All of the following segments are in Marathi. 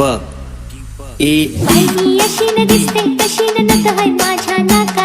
दीपक ए. दिसते कशी नत हाय माझ्या नाका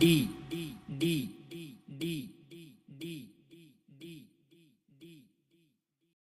D D D D